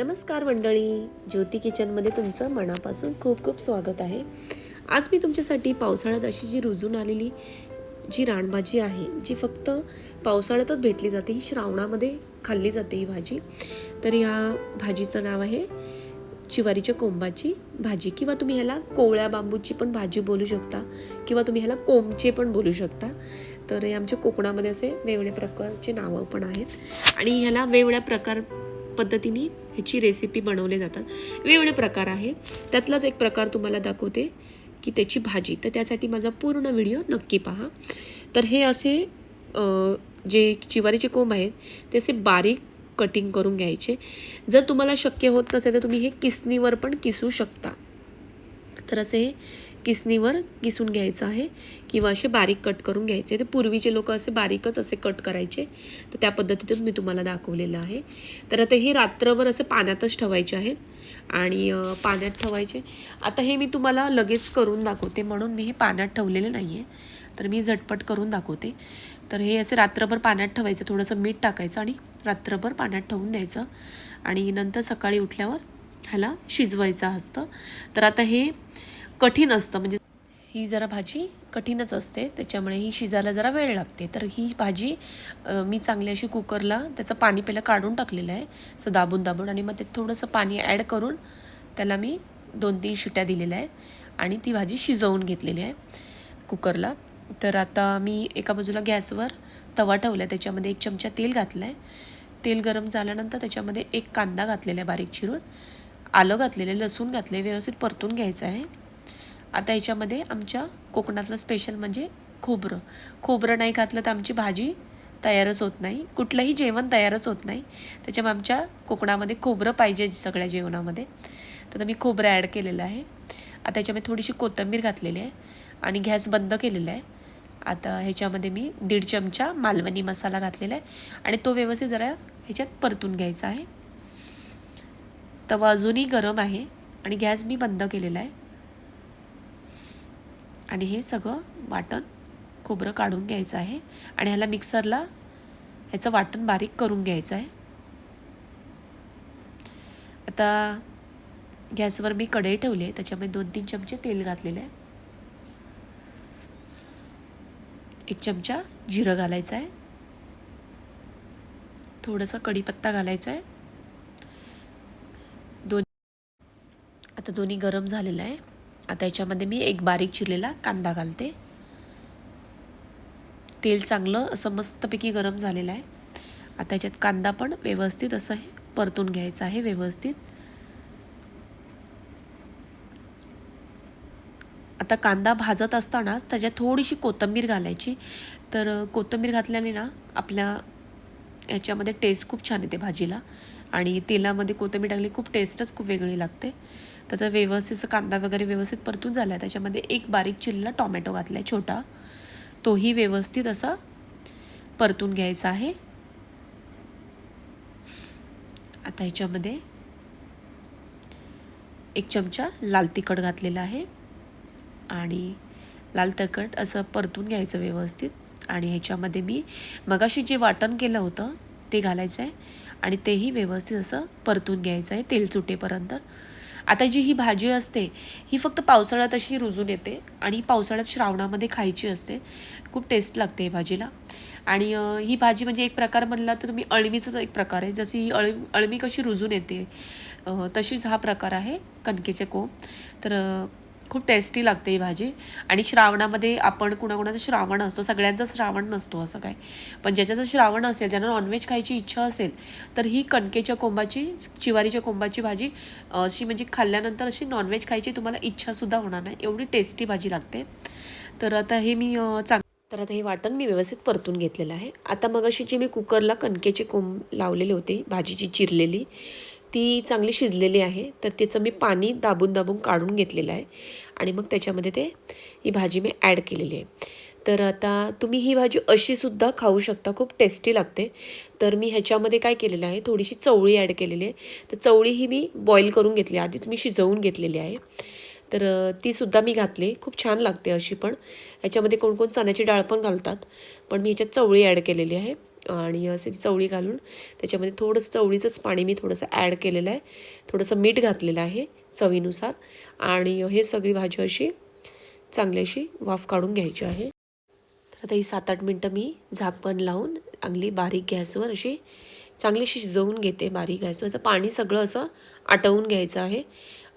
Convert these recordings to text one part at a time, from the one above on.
नमस्कार मंडळी. ज्योती किचनमध्ये तुमचं मनापासून खूप खूप स्वागत आहे. आज मी तुमच्यासाठी पावसाळ्यात अशी जी रुजून आलेली जी रानभाजी आहे जी फक्त पावसाळ्यातच भेटली जाते ही श्रावणामध्ये खाल्ली जाते ही भाजी. तर ह्या भाजीचं नाव आहे चिवारीच्या कोंबाची भाजी. किंवा तुम्ही ह्याला कोवळ्या बांबूची पण भाजी बोलू शकता किंवा तुम्ही ह्याला कोंबचे पण बोलू शकता. तर हे आमच्या कोकणामध्ये असे वेगवेगळ्या प्रकारचे नावं पण आहेत. आणि ह्याला वेगवेगळ्या प्रकार पद्धतीने ह्याची रेसिपी बनवले जातात. वेगवेगळे प्रकार आहेत त्यातलाच एक प्रकार तुम्हाला दाखवते की त्याची भाजी. तर त्यासाठी माझा पूर्ण व्हिडिओ नक्की पहा. तर हे असे जे चिवारीचे कोंब आहेत ते असे बारीक कटिंग करून घ्यायचे. जर तुम्हाला शक्य होत नसेल तर तुम्ही हे किसनीवर पण किसू शकता. तर असे हे किसनीवर किसून घ्यायचं आहे किंवा असे बारीक कट करून घ्यायचे. ते पूर्वीचे लोक असे बारीकच असे कट करायचे. तर त्या पद्धतीतून मी तुम्हाला दाखवलेलं आहे. तर आता हे रात्रभर असे पाण्यातच ठेवायचे आहेत. आणि पाण्यात ठेवायचे. आता हे मी तुम्हाला लगेच करून दाखवते म्हणून मी हे पाण्यात ठेवलेले नाही आहे तर मी झटपट करून दाखवते. तर हे असे रात्रभर पाण्यात ठेवायचं. थोडंसं मीठ टाकायचं आणि रात्रभर पाण्यात ठेवून द्यायचं. आणि नंतर सकाळी उठल्यावर ह्याला शिजवायचं असतं. तर आता हे कठीण असतं. म्हणजे ही जरा भाजी कठीणच असते. त्याच्यामुळे ही शिजायला जरा वेळ लागते. तर ही भाजी मी चांगली अशी कुकरला त्याचं पाणी पहिलं काढून टाकलेलं आहे. असं दाबून दाबून आणि मग ते थोडंसं पाणी ॲड करून त्याला मी दोन तीन शिट्या दिलेल्या आहेत आणि ती भाजी शिजवून घेतलेली आहे कुकरला. तर आता मी एका बाजूला गॅसवर तवा ठेवला आहे त्याच्यामध्ये एक चमचा तेल घातलं आहे तेल गरम झाल्यानंतर त्याच्यामध्ये एक कांदा घातलेला आहे बारीक चिरून. आलं घातलेलं आहे लसूण घातले व्यवस्थित परतून घ्यायचं आहे. आता याच्यामध्ये आमच्या कोकणातलं स्पेशल म्हणजे खोबरं. खोबरं नाही घातलं तर आमची भाजी तयारच होत नाही. कुठलंही जेवण तयारच होत नाही. त्याच्यामुळे आमच्या कोकणामध्ये खोबरं पाहिजे सगळ्या जेवणामध्ये. तर मी खोबरं ॲड केलेलं आहे. आता याच्यामध्ये थोडीशी कोथिंबीर घातलेली आहे आणि गॅस बंद केलेला आहे. आता ह्याच्यामध्ये मी दीड चमचा मालवणी मसाला घातलेला आहे आणि तो व्यवस्थित जरा ह्याच्यात परतून घ्यायचा आहे. तवा अजूनही गरम आहे आणि गॅस मी बंद केलेला आहे. आणि हे सगळं वाटण खोबरं काढून घ्यायचं आहे. आणि ह्याला मिक्सरला ह्याचं वाटण बारीक करून घ्यायचं आहे. आता गॅसवर मी कढई ठेवली आहे. त्याच्यामध्ये दोन तीन चमचे तेल घातलेले आहे. एक चमचा जिरं घालायचं आहे. थोडंसं कढीपत्ता घालायचा आहे दोन आता दोन्ही गरम झालेलं आहे. आता याच्यामध्ये मी एक बारीक चिरलेला कांदा घालते. तेल चांगलं असं मस्तपैकी गरम झालेलं आहे. आता याच्यात कांदा पण व्यवस्थित असं हे परतून घ्यायचा आहे व्यवस्थित. आता कांदा भाजत असतानाच त्याच्यात थोडीशी कोथिंबीर घालायची. तर कोथिंबीर घातल्याने ना आपल्या याच्यामध्ये टेस्ट खूप छान येते भाजीला. आणि तेलामध्ये कोथिंबीर टाकली खूप टेस्टच खूप वेगळी लागते. त्याचा व्यवस्थित कांदा वगैरे व्यवस्थित परतून झाला आहे त्याच्यामध्ये एक बारीक चिल्ला टॉमॅटो घातला आहे छोटा. तोही व्यवस्थित असा परतून घ्यायचा आहे. आता ह्याच्यामध्ये एक चमचा लाल तिखट घातलेला आहे. आणि लाल तिखट असं परतून घ्यायचं व्यवस्थित. आणि ह्याच्यामध्ये मी मगाशी जे वाटण केलं होतं ते घालायचं आहे आणि तेही व्यवस्थित असं परतून घ्यायचं आहे तेल सुटेपर्यंत. आता जी ही भाजी असते ही फक्त पावसाळ्यात अशी रुजून येते आणि पावसाळ्यात श्रावणामध्ये खायची असते. खूप टेस्ट लागते ही भाजीला. आणि ही भाजी म्हणजे एक प्रकार म्हणला तर तुम्ही अळमीचाच एक प्रकार आहे. जशी ही अळ अळमी कशी रुजून येते तशीच हा प्रकार आहे कणकेचे कोंब. तर खूप टेस्टी लागते ही भाजी. आणि श्रावणामध्ये आपण कुणाकुणाचं श्रावण असतो सगळ्यांचं श्रावण नसतो असं काय. पण ज्याच्याचं श्रावण असेल ज्यांना नॉनव्हेज खायची इच्छा असेल तर ही कणकेच्या कोंबाची चिवारीच्या कोंबाची भाजी अशी म्हणजे खाल्ल्यानंतर अशी नॉनव्हेज खायची तुम्हाला इच्छासुद्धा होणार नाही. एवढी टेस्टी भाजी लागते. तर आता हे मी चांग तर आता हे वाटण मी व्यवस्थित परतून घेतलेलं आहे. आता मग अशी जी मी कुकरला कणकेचे कोंब लावलेले होते भाजीची चिरलेली ती चांगली शिजलेली आहे तर त्याचं मी पाणी दाबून दाबून काढून घेतलेलं आहे आणि मग त्याच्यामध्ये ते ही भाजी मी ॲड केलेली आहे. तर आता तुम्ही ही भाजी अशीसुद्धा खाऊ शकता खूप टेस्टी लागते. तर मी ह्याच्यामध्ये काय केलेलं आहे थोडीशी चवळी ॲड केलेली आहे. तर चवळी ही मी बॉईल करून घेतली आधीच मी शिजवून घेतलेली आहे. तर तीसुद्धा मी घातली खूप छान लागते अशी पण. ह्याच्यामध्ये कोणकोण चण्याची डाळ पण घालतात पण मी ह्याच्यात चवळी ॲड केलेली आहे. आणि असे ती चवळी घालून त्याच्यामध्ये थोडंसं चवळीचंच पाणी मी थोडंसं ॲड केलेलं आहे. थोडंसं मीठ घातलेलं आहे चवीनुसार. आणि हे सगळी भाजी अशी चांगली अशी वाफ काढून घ्यायची आहे. तर आता ही सात आठ मिनटं मी झाकण लावून चांगली बारीक गॅसवर अशी चांगली अशी शिजवून घेते बारीक गॅसवरचं पाणी सगळं असं आटवून घ्यायचं आहे.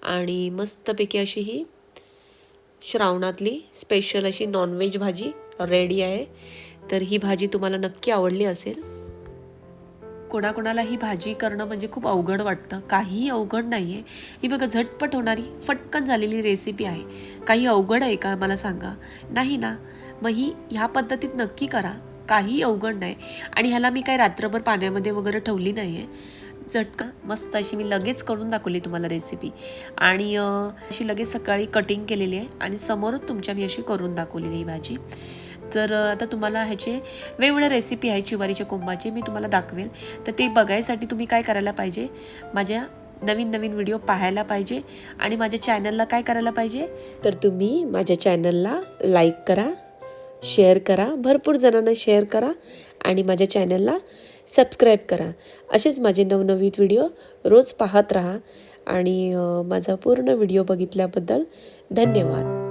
आणि मस्तपैकी अशी ही श्रावणातली स्पेशल अशी नॉनव्हेज भाजी रेडी आहे. तर ही भाजी तुम्हाला नक्की आवडली असेल? कोणाकोणाला ही भाजी करणं म्हणजे खूप अवघड वाटतं. काहीही अवघड नाही आहे ही बघा झटपट होणारी फटकन झालेली रेसिपी आहे. काही अवघड आहे का मला सांगा? नाही ना. मग ही ह्या पद्धतीत नक्की करा. काही अवघड नाही. आणि ह्याला मी काही रात्रभर पाण्यामध्ये वगैरे ठेवली नाही आहे झटका मस्त अशी मी लगेच करून दाखवली तुम्हाला रेसिपी आणि अशी लगेच सकाळी कटिंग केलेली आहे. आणि समोरच तुमच्या मी अशी करून दाखवलेली ही भाजी. तर आता तुम्हाला ह्याचे वेगवेगळ्या रेसिपी आहे चिवारीच्या कोंबाचे मी तुम्हाला दाखवेल. तर ते बघायसाठी तुम्ही काय करायला पाहिजे? माझ्या नवीन नवीन व्हिडिओ पाहायला पाहिजे आणि माझ्या चॅनलला काय करायला पाहिजे? तर तुम्ही माझ्या चॅनलला लाईक करा शेअर करा भरपूर जणांना शेअर करा आणि माझ्या चॅनलला सबस्क्राईब करा. असेच माझे नवनवीन व्हिडिओ रोज पाहत राहा आणि माझा पूर्ण व्हिडिओ बघितल्याबद्दल धन्यवाद.